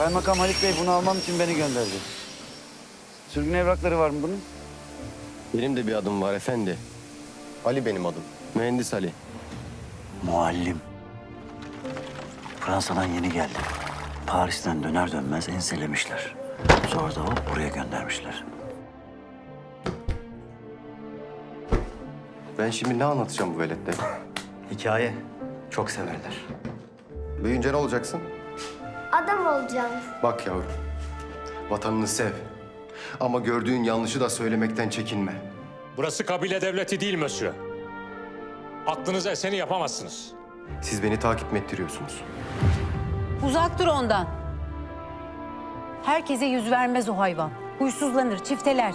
Kaymakam Halit Bey bunu almam için beni gönderdi. Sürgün evrakları var mı bunun? Benim de bir adım var efendi. Ali benim adım. Mühendis Ali. Muallim. Fransa'dan yeni geldi. Paris'ten döner dönmez enselemişler. Sonra da hop buraya göndermişler. Ben şimdi ne anlatacağım bu velette? Hikaye. Çok severler. Büyüyünce ne olacaksın? Adam olacağım. Bak yavrum. Vatanını sev. Ama gördüğün yanlışı da söylemekten çekinme. Burası kabile devleti değil Mösyö. Aklınıza eseni yapamazsınız. Siz beni takip mi ettiriyorsunuz? Uzak dur ondan. Herkese yüz vermez o hayvan. Huysuzlanır, çifteler.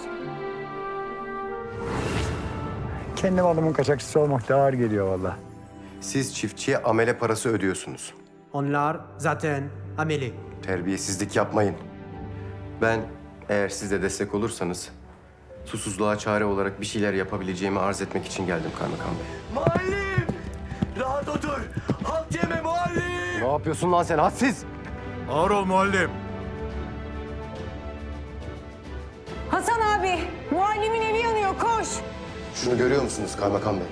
Kendi malımın kaçakçısı olmak da ağır geliyor valla. Siz çiftçiye amele parası ödüyorsunuz. Onlar zaten ameli. Terbiyesizlik yapmayın. Ben eğer siz de destek olursanız susuzluğa çare olarak bir şeyler yapabileceğimi arz etmek için geldim kaymakam bey. Muallim! Rahat otur. Halt yeme muallim! Ne yapıyorsun lan sen hadsiz? Ağır ol muallim. Hasan abi, muallimin evi yanıyor, koş. Şunu görüyor musunuz kaymakam bey?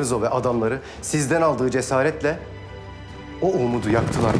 Rızo ve adamları sizden aldığı cesaretle o umudu yaktılar.